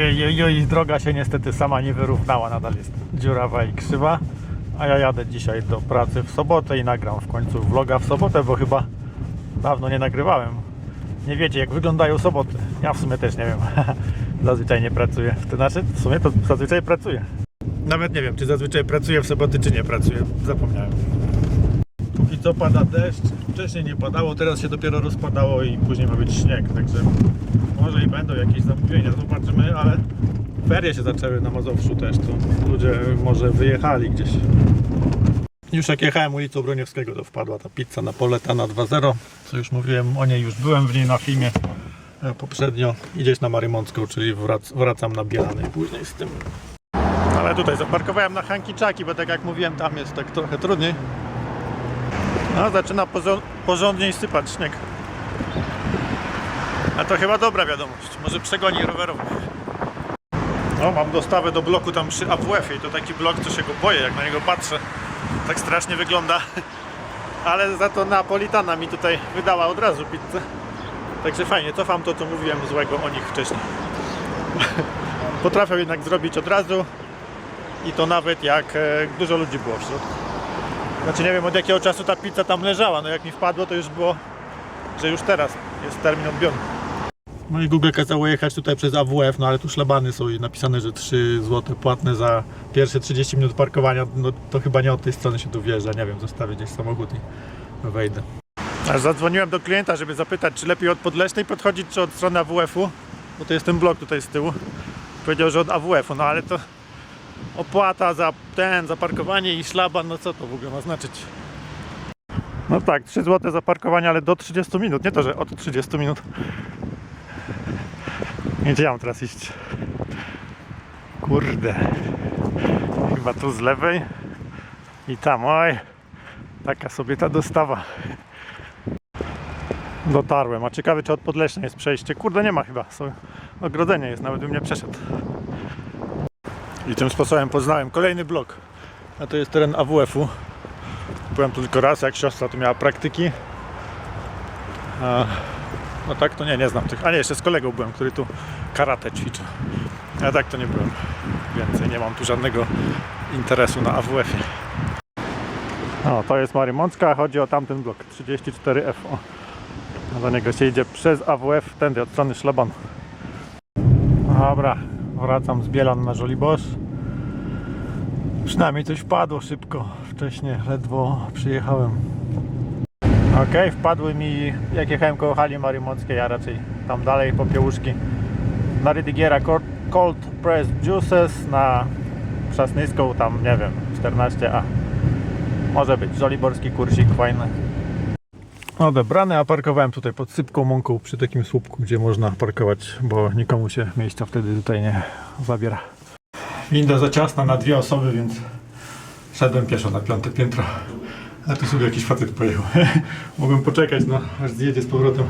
Ojej, ojej, oj, droga się niestety sama nie wyrównała, nadal jest dziurawa i krzywa. A ja jadę dzisiaj do pracy w sobotę i nagram w końcu vloga w sobotę, bo chyba dawno nie nagrywałem. Nie wiecie jak wyglądają soboty. Ja w sumie też nie wiem. zazwyczaj nie pracuję. To znaczy, w sumie to zazwyczaj pracuję. Nawet nie wiem, czy zazwyczaj pracuję w soboty, czy nie pracuję. Zapomniałem. Póki co pada deszcz. Wcześniej nie padało, teraz się dopiero rozpadało i później ma być śnieg, także może i będą jakieś zamówienia, zobaczymy, ale ferie się zaczęły na Mazowszu też, to ludzie może wyjechali gdzieś. Już jak jechałem ulicą Broniewskiego, to wpadła ta pizza napoletana 2.0, co już mówiłem o niej, już byłem w niej na filmie e, poprzednio. Idziesz na Marymącką, czyli wrac, wracam na Bielany później z tym. Ale tutaj zaparkowałem na Hankiczaki, bo tak jak mówiłem, tam jest tak trochę trudniej. No, zaczyna porządniej sypać śnieg. A to chyba dobra wiadomość. Może przegoni rowerowych. No, mam dostawę do bloku tam przy AWF-ie to taki blok, co się go boję, jak na niego patrzę. Tak strasznie wygląda. Ale za to Napolitana mi tutaj wydała od razu pizzę. Także fajnie, cofam to, co mówiłem złego o nich wcześniej. Potrafią jednak zrobić od razu i to nawet jak e, dużo ludzi było w środku. Znaczy nie wiem od jakiego czasu ta pizza tam leżała, no jak mi wpadło to już było, że już teraz jest termin odbioru. No i Google kazało jechać tutaj przez AWF, no ale tu szlabany są i napisane, że 3 zł płatne za pierwsze 30 minut parkowania, no to chyba nie od tej strony się tu wjeżdża, nie wiem, zostawię gdzieś samochód i wejdę. Aż zadzwoniłem do klienta, żeby zapytać, czy lepiej od Podleśnej podchodzić, czy od strony AWF-u, bo to jest ten blok tutaj z tyłu. Powiedział, że od AWF-u, no ale to opłata za ten, za parkowanie i szlaban, no co to w ogóle ma znaczyć? No tak, 3 zł za parkowanie, ale do 30 minut, nie to, że od 30 minut. Gdzie ja mam teraz iść? Kurde. Chyba tu z lewej i tam, oj. Taka sobie ta dostawa. Dotarłem, a ciekawy czy od Podleśnej jest przejście. Kurde, nie ma chyba. Są- Ogrodzenie jest, nawet bym nie przeszedł. I tym sposobem poznałem kolejny blok. A to jest teren AWF-u. Byłem tu tylko raz, jak siostra tu miała praktyki. A, no tak to nie, nie znam tych. A nie, jeszcze z kolegą byłem, który tu karate ćwiczył. A tak to nie byłem. Więcej nie mam tu żadnego interesu na AWF-ie. O, to jest Marymącka, chodzi o tamten blok 34F. O. A Do niego się idzie przez AWF, tędy od strony szlabanu. Dobra, wracam z Bielan na Żoliborz. Przynajmniej coś wpadło szybko. Wcześniej ledwo przyjechałem. Ok, wpadły mi, jak jechałem koło hali marymockiej, a raczej tam dalej po piełuszki. Na Rydigiera Cold- Pressed Juices, na Przasnyską tam, nie wiem, 14A. Może być, żoliborski kursik fajny. Odebrany, a parkowałem tutaj pod sypką mąką przy takim słupku, gdzie można parkować, bo nikomu się miejsca wtedy tutaj nie zabiera. Winda za ciasna na dwie osoby, więc szedłem pieszo na piąte piętro. A tu sobie jakiś facet pojechał. Mogłem poczekać, no, aż zjedzie z powrotem.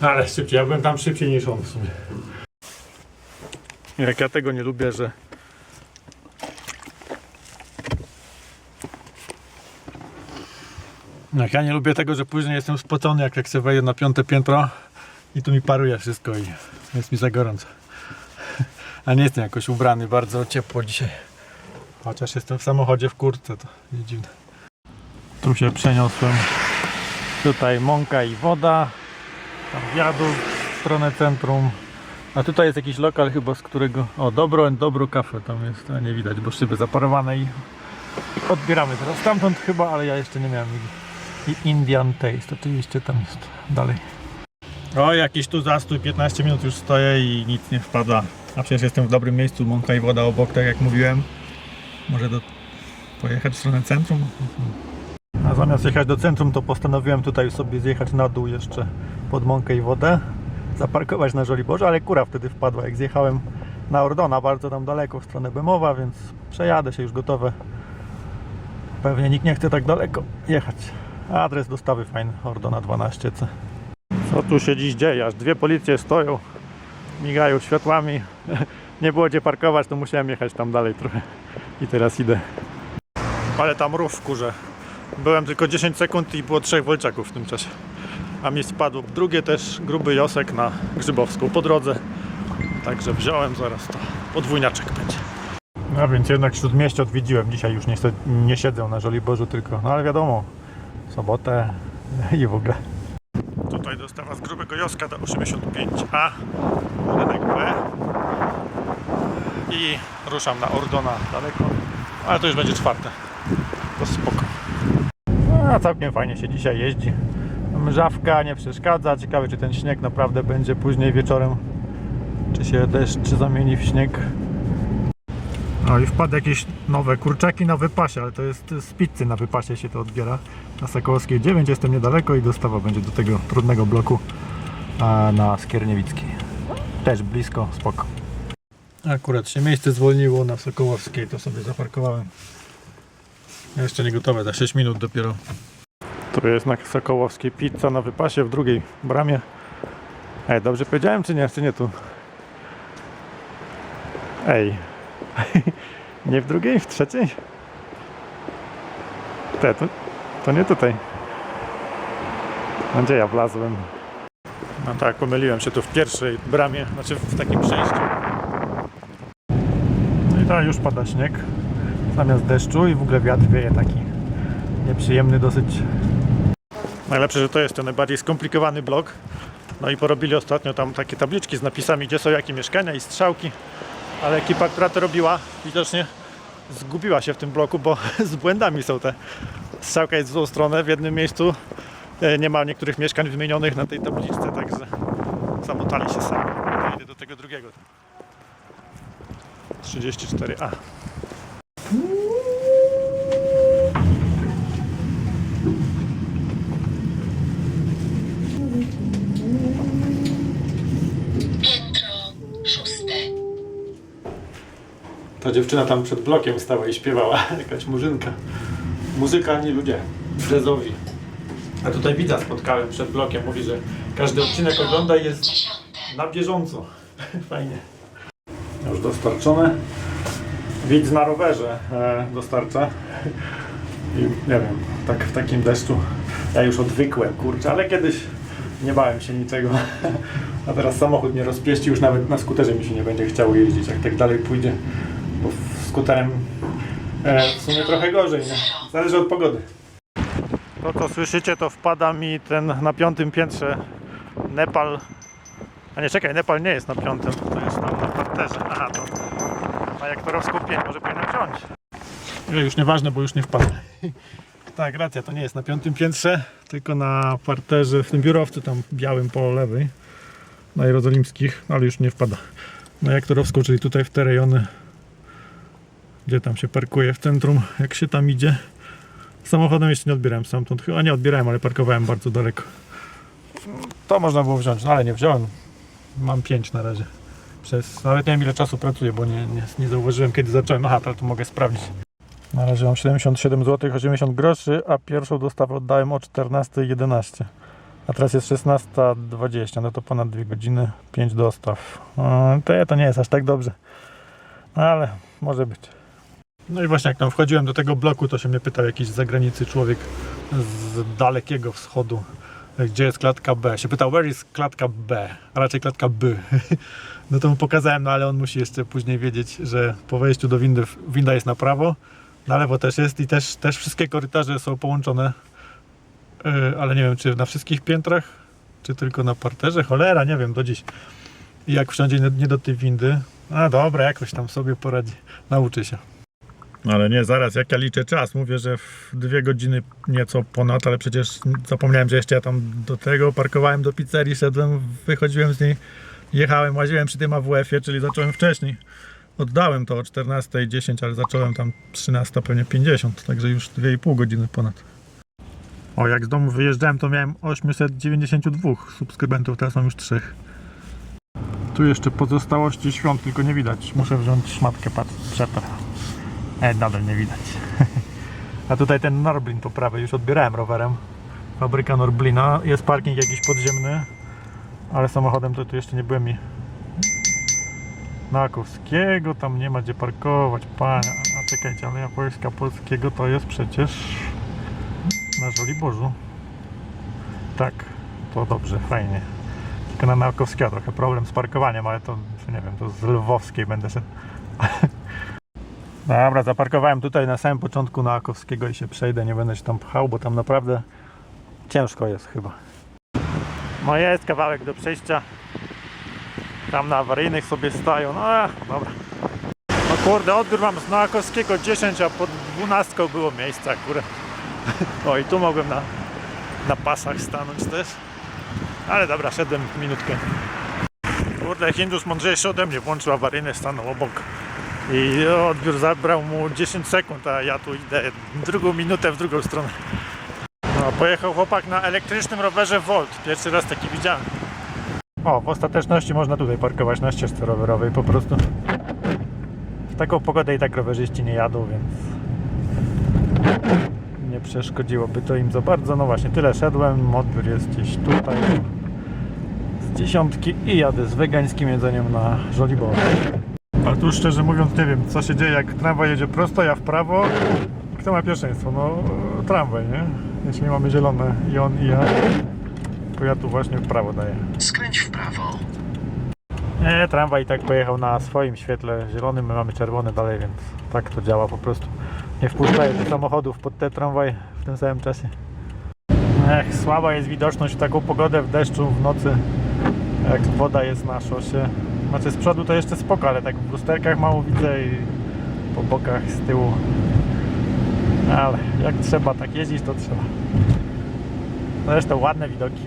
Ale szybciej, ja byłem tam szybciej niż on w sumie. Jak ja tego nie lubię, że Jak ja nie lubię tego, że później jestem spocony, jak, jak sobie wejdę na piąte piętro i tu mi paruje wszystko i jest mi za gorąco. A nie jestem jakoś ubrany, bardzo ciepło dzisiaj. Chociaż jestem w samochodzie w kurtce, to nie dziwne. Tu się przeniosłem. Tutaj mąka i woda. Tam wiadukt w stronę centrum. A tutaj jest jakiś lokal chyba, z którego... O, dobro, dobro kafe tam jest, a nie widać, bo szyby zaparowane i odbieramy teraz stamtąd chyba, ale ja jeszcze nie miałem nigdy. I Indian Taste, oczywiście tam jest dalej. O, jakiś tu zastój, 15 minut już stoję i nic nie wpada. A przecież jestem w dobrym miejscu, mąka i woda obok, tak jak mówiłem. Może do... pojechać w stronę centrum? A zamiast jechać do centrum, to postanowiłem tutaj sobie zjechać na dół jeszcze pod mąkę i wodę. Zaparkować na Żoliborze, ale kura wtedy wpadła, jak zjechałem na Ordona, bardzo tam daleko w stronę Bemowa, więc przejadę się już gotowe. Pewnie nikt nie chce tak daleko jechać. Adres dostawy fajny, Ordona 12C. Co tu się dziś dzieje? Aż dwie policje stoją, migają światłami. Nie było gdzie parkować, to musiałem jechać tam dalej trochę. I teraz idę. Ale tam rów w kurze. Byłem tylko 10 sekund i było trzech Wolczaków w tym czasie. A mi spadło drugie też gruby josek na Grzybowską po drodze. Także wziąłem zaraz to. Podwójniaczek będzie. No więc jednak śródmieście odwiedziłem. Dzisiaj już niestety nie siedzę na Żoliborzu tylko, no ale wiadomo, sobotę i w ogóle. Tutaj dostawa z grubego Joska do 85A, rynek B i ruszam na Ordona daleko, ale to już będzie czwarte. To spoko. A całkiem fajnie się dzisiaj jeździ. Mrzawka nie przeszkadza. Ciekawe, czy ten śnieg naprawdę będzie później wieczorem. Czy się deszcz zamieni w śnieg. No i wpadł jakieś nowe kurczaki na wypasie, ale to jest z pizzy na wypasie się to odbiera. Na Sokołowskiej 9 jestem niedaleko i dostawa będzie do tego trudnego bloku a na Skierniewickiej. Też blisko, spoko. Akurat się miejsce zwolniło na Sokołowskiej, to sobie zaparkowałem. Jeszcze nie gotowe, za 6 minut dopiero. Tu jest na Sokołowskiej pizza na wypasie w drugiej bramie. Ej, dobrze powiedziałem czy nie? Czy nie tu? Ej. nie w drugiej, w trzeciej? Te, to, to nie tutaj. Gdzie ja wlazłem? No tak, pomyliłem się tu w pierwszej bramie, znaczy w takim przejściu. No i tak już pada śnieg zamiast deszczu i w ogóle wiatr wieje taki nieprzyjemny dosyć. Najlepsze, że to jest ten najbardziej skomplikowany blok. No i porobili ostatnio tam takie tabliczki z napisami, gdzie są jakie mieszkania i strzałki. Ale ekipa, która to robiła, widocznie zgubiła się w tym bloku, bo z błędami są te. Strzałka jest w złą stronę, w jednym miejscu e, nie ma niektórych mieszkań wymienionych na tej tabliczce, także zamotali się sami. Idę do tego drugiego. 34A. Ta dziewczyna tam przed blokiem stała i śpiewała, jakaś murzynka. Muzyka, nie ludzie. Frezowi. A tutaj widza spotkałem przed blokiem, mówi, że każdy odcinek ogląda i jest na bieżąco. Fajnie. Już dostarczone. Widz na rowerze e, dostarcza. I nie wiem, tak w takim deszczu ja już odwykłem, kurczę, ale kiedyś nie bałem się niczego. A teraz samochód mnie rozpieści, już nawet na skuterze mi się nie będzie chciało jeździć, jak tak dalej pójdzie. Skuterem e, w sumie trochę gorzej, nie? Zależy od pogody. To co słyszycie, to wpada mi ten na piątym piętrze Nepal. A nie, czekaj, Nepal nie jest na piątym, to jest tam na parterze. Aha, to na jaktorowską 5 może powinienem wziąć. No już nieważne, bo już nie wpadł. Tak, racja, to nie jest na piątym piętrze, tylko na parterze w tym biurowcu tam białym po lewej, na jerozolimskich, ale już nie wpada. Na jaktorowską, czyli tutaj w te rejony, gdzie tam się parkuje w centrum, jak się tam idzie. Samochodem jeszcze nie odbierałem stamtąd, chyba nie odbierałem, ale parkowałem bardzo daleko. To można było wziąć, no ale nie wziąłem. Mam 5 na razie. Przez, nawet nie wiem ile czasu pracuję, bo nie, nie, nie zauważyłem kiedy zacząłem. Aha, to mogę sprawdzić. Na razie mam 77 zł 80 groszy, a pierwszą dostawę oddałem o 14.11. A teraz jest 16.20, no to ponad 2 godziny, 5 dostaw. Yy, To, to nie jest aż tak dobrze. No ale może być. No i właśnie jak tam wchodziłem do tego bloku, to się mnie pytał jakiś z zagranicy człowiek z dalekiego wschodu, gdzie jest klatka B. Się pytał, where is klatka B, a raczej klatka B. No to mu pokazałem, no ale on musi jeszcze później wiedzieć, że po wejściu do windy, winda jest na prawo, na lewo też jest i też, też wszystkie korytarze są połączone, Yy, ale nie wiem, czy na wszystkich piętrach, czy tylko na parterze, cholera, nie wiem, do dziś. I jak wsiądzie nie, nie do tej windy, a dobra, jakoś tam sobie poradzi, nauczy się. Ale nie, zaraz, jak ja liczę czas, mówię, że w dwie godziny nieco ponad, ale przecież zapomniałem, że jeszcze ja tam do tego parkowałem do pizzerii, szedłem, wychodziłem z niej, jechałem, łaziłem przy tym AWF-ie, czyli zacząłem wcześniej. Oddałem to o 14.10, ale zacząłem tam 13, pewnie 50, także już 2,5 godziny ponad. O, jak z domu wyjeżdżałem, to miałem 892 subskrybentów, teraz mam już 3. Tu jeszcze pozostałości świąt, tylko nie widać. Muszę wziąć szmatkę, patrz. E, nadal nie widać. A tutaj ten Norblin po prawej, już odbierałem rowerem. Fabryka Norblina. Jest parking jakiś podziemny, ale samochodem to tu jeszcze nie byłem i Nakowskiego tam nie ma gdzie parkować, panie. A czekajcie, ale ja Wojska Polskiego to jest przecież na Żoliborzu. Tak, to dobrze, fajnie. Tylko na Nakowskiego trochę problem z parkowaniem, ale to nie wiem, to z Lwowskiej będę szedł. Dobra, zaparkowałem tutaj na samym początku na Akowskiego i się przejdę, nie będę się tam pchał, bo tam naprawdę ciężko jest chyba. No jest kawałek do przejścia. Tam na awaryjnych sobie stoją, no dobra. No kurde, odbiór z Noakowskiego 10, a pod 12 było miejsca akurat. O i tu mogłem na, na pasach stanąć też. Ale dobra, szedłem minutkę. Kurde, Hindus mądrzejszy ode mnie włączył awaryjny, stanął obok. I odbiór zabrał mu 10 sekund, a ja tu idę drugą minutę w drugą stronę. No, pojechał chłopak na elektrycznym rowerze Volt. Pierwszy raz taki widziałem. O, w ostateczności można tutaj parkować na ścieżce rowerowej po prostu. W taką pogodę i tak rowerzyści nie jadą, więc nie przeszkodziłoby to im za bardzo. No właśnie, tyle szedłem, odbiór jest gdzieś tutaj z dziesiątki i jadę z wegańskim jedzeniem na Żoliborze. Tu szczerze mówiąc nie wiem, co się dzieje, jak tramwaj jedzie prosto, ja w prawo. Kto ma pierwszeństwo? No tramwaj, nie? Jeśli mamy zielone i on i ja, to ja tu właśnie w prawo daję. Skręć w prawo. Nie, tramwaj i tak pojechał na swoim świetle zielonym, my mamy czerwony dalej, więc tak to działa po prostu. Nie wpuszczają tych samochodów pod te tramwaj w tym samym czasie. Ech, słaba jest widoczność w taką pogodę w deszczu, w nocy, jak woda jest na szosie. Znaczy z przodu to jeszcze spoko, ale tak w lusterkach mało widzę i po bokach, z tyłu. Ale jak trzeba tak jeździć, to trzeba. Zresztą ładne widoki.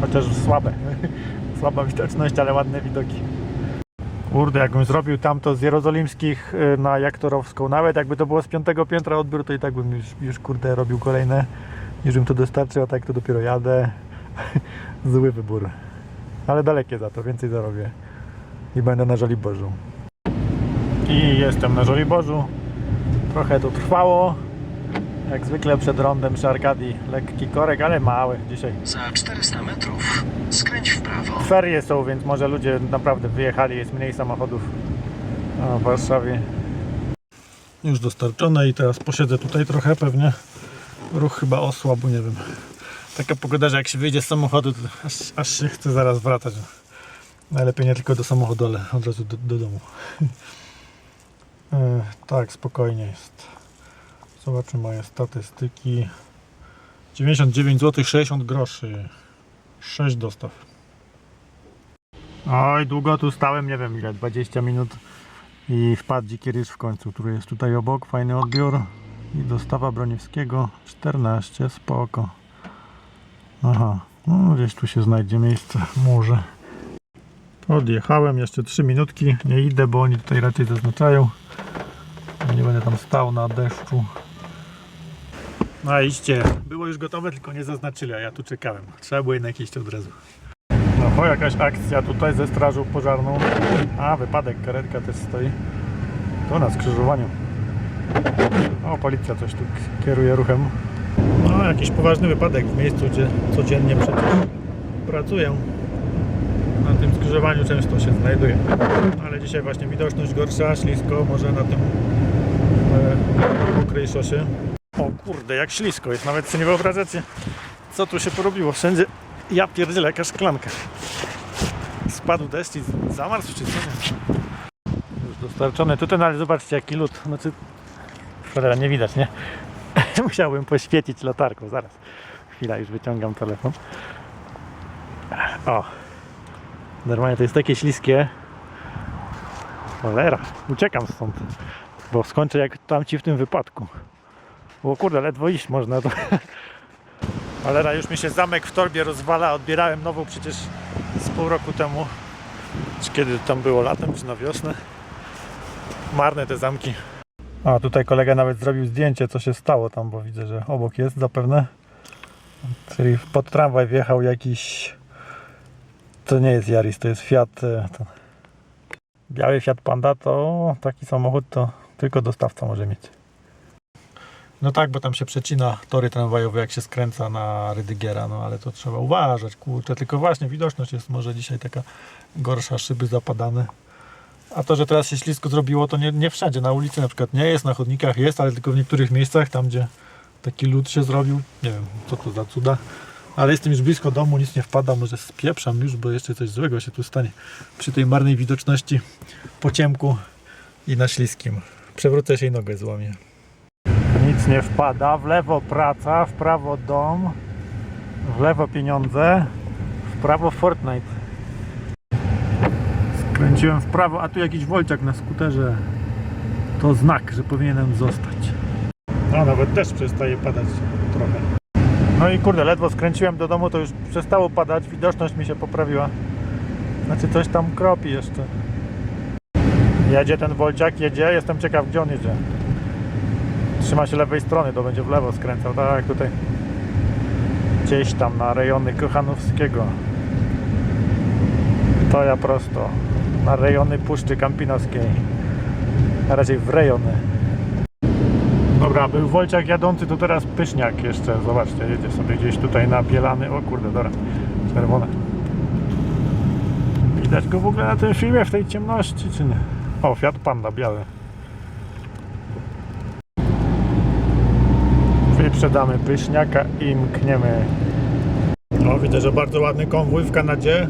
Chociaż słabe. Słaba widoczność, ale ładne widoki. Kurde, jakbym zrobił tamto z jerozolimskich y, na Jaktorowską, nawet jakby to było z piątego piętra odbiór, to i tak bym już, już kurde robił kolejne, niż bym to dostarczył, a tak to dopiero jadę. Zły wybór. Ale dalekie za to, więcej zarobię. I będę na Żoliborzu. I jestem na Żoliborzu. Trochę to trwało. Jak zwykle przed rondem przy Arkadii lekki korek, ale mały dzisiaj. Za 400 metrów skręć w prawo. Ferie są, więc może ludzie naprawdę wyjechali, jest mniej samochodów w Warszawie. Już dostarczone i teraz posiedzę tutaj trochę pewnie. Ruch chyba osłabł, nie wiem. Taka pogoda, że jak się wyjdzie z samochodu, to aż, aż się chce zaraz wracać. Najlepiej nie tylko do samochodu, ale od razu do, do domu. E, tak, spokojnie jest. Zobaczmy moje statystyki. 99 zł 60 groszy. 6 dostaw. Oj, długo tu stałem, nie wiem ile, 20 minut i wpadł dziki ryż w końcu, który jest tutaj obok, fajny odbiór i dostawa Broniewskiego 14, spoko. Aha, no gdzieś tu się znajdzie miejsce, może. Odjechałem, jeszcze 3 minutki, nie idę, bo oni tutaj raczej zaznaczają. Nie będę tam stał na deszczu. No iście, było już gotowe, tylko nie zaznaczyli, a ja tu czekałem. Trzeba było jednak iść od razu. No bo jakaś akcja tutaj ze strażą pożarną. A, wypadek, karetka też stoi. To na skrzyżowaniu. O, policja coś tu kieruje ruchem. No, jakiś poważny wypadek w miejscu, gdzie codziennie przecież pracuję. Na tym skrzyżowaniu często się znajduję. Ale dzisiaj właśnie widoczność gorsza, ślisko, może na tym e, mokrej szosie. O kurde, jak ślisko jest, nawet sobie nie wyobrażacie, co tu się porobiło. Wszędzie, ja pierdzielę, jaka szklanka. Spadł deszcz i zamarzł, czy co? Już dostarczone tutaj, no ale zobaczcie jaki lód. Znaczy, cholera, nie widać, nie? Musiałbym poświecić latarką, zaraz. Chwila, już wyciągam telefon. O. Normalnie to jest takie śliskie. Cholera, uciekam stąd. Bo skończę jak tamci w tym wypadku. O kurde, ledwo iść można to. Cholera, już mi się zamek w torbie rozwala. Odbierałem nową przecież z pół roku temu. Czy kiedy tam było latem, czy na wiosnę. Marne te zamki. A tutaj kolega nawet zrobił zdjęcie, co się stało tam, bo widzę, że obok jest zapewne. Czyli pod tramwaj wjechał jakiś. To nie jest Yaris, to jest Fiat. e, To... Biały Fiat Panda to taki samochód to tylko dostawca może mieć. No tak, bo tam się przecina tory tramwajowe, jak się skręca na Rydygiera, no ale to trzeba uważać, kurczę, tylko właśnie widoczność jest może dzisiaj taka gorsza, szyby zapadane. A to, że teraz się ślisko zrobiło, to nie, nie wszędzie, na ulicy na przykład nie jest, na chodnikach jest, ale tylko w niektórych miejscach, tam gdzie taki lód się zrobił, nie wiem, co to za cuda, Ale jestem już blisko domu, nic nie wpada, może spieprzam już, bo jeszcze coś złego się tu stanie. Przy tej marnej widoczności po ciemku i na śliskim. Przewrócę się i nogę złamię. Nic nie wpada, w lewo praca, w prawo dom, w lewo pieniądze, w prawo Fortnite. Skręciłem w prawo, a tu jakiś Wolciak na skuterze. To znak, że powinienem zostać. No nawet też przestaje padać trochę. No i kurde, ledwo skręciłem do domu, to już przestało padać, widoczność mi się poprawiła. Znaczy coś tam kropi jeszcze. Jedzie ten Wolciak, jedzie, jestem ciekaw gdzie on jedzie. Trzyma się lewej strony, to będzie w lewo skręcał, tak jak tutaj. Gdzieś tam na rejony Kochanowskiego. To ja prosto. Na rejony Puszczy Kampinoskiej. A raczej w rejony. Dobra, był Wolciak jadący, to teraz Pyszniak jeszcze. Zobaczcie, jedzie sobie gdzieś tutaj na Bielany. O kurde, dobra, czerwone. Widać go w ogóle na tym filmie w tej ciemności, czy nie? O, Fiat Panda biały. Wyprzedamy Pyszniaka i mkniemy. O, widzę, że bardzo ładny konwój w Kanadzie.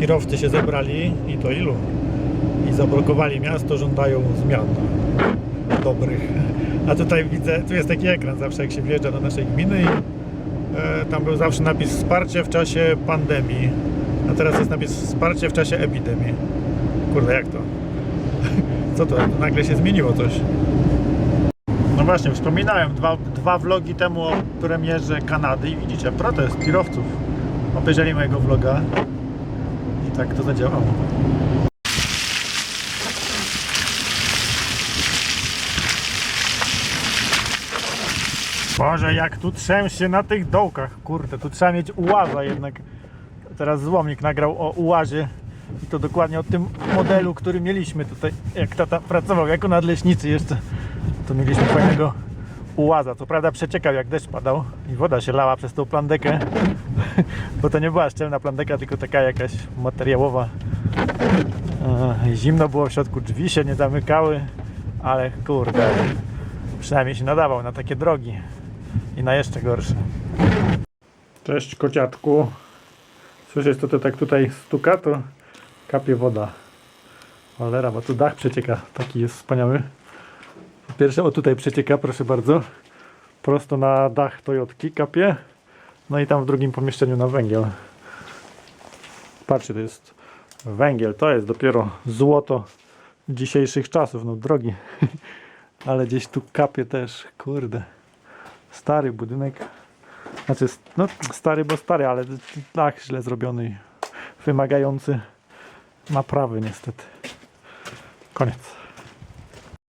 Kierowcy się zebrali i to ilu? I zablokowali miasto, żądają zmian dobrych. A tutaj widzę, tu jest taki ekran zawsze jak się wjeżdża do naszej gminy i e, tam był zawsze napis wsparcie w czasie pandemii. A teraz jest napis wsparcie w czasie epidemii. Kurde, jak to? Co to? Nagle się zmieniło coś. No właśnie, wspominałem dwa, dwa vlogi temu o premierze Kanady i widzicie, protest kierowców. Obejrzeli mojego vloga tak to zadziałało. Boże, jak tu trzęsie na tych dołkach, kurde, tu trzeba mieć ułaza jednak. Teraz złomnik nagrał o ułazie i to dokładnie o tym modelu, który mieliśmy tutaj, jak tata pracował jako nadleśnicy jeszcze, to mieliśmy fajnego ułaza. Co prawda przeciekał jak deszcz padał i woda się lała przez tą plandekę, bo to nie była szczelna plandeka, tylko taka jakaś materiałowa. E, Zimno było w środku, drzwi się nie zamykały, ale kurde, przynajmniej się nadawał na takie drogi i na jeszcze gorsze. Cześć kociatku. Słyszysz to, to tak tutaj stuka, to kapie woda. Cholera, bo tu dach przecieka. Taki jest wspaniały. Pierwsze, o tutaj przecieka, proszę bardzo. Prosto na dach Toyotki kapie. No i tam w drugim pomieszczeniu na węgiel. Patrzcie, to jest węgiel. To jest dopiero złoto dzisiejszych czasów. No drogi. Ale gdzieś tu kapie też. Kurde. Stary budynek. Znaczy, no stary, bo stary, ale dach źle zrobiony. Wymagający naprawy niestety. Koniec.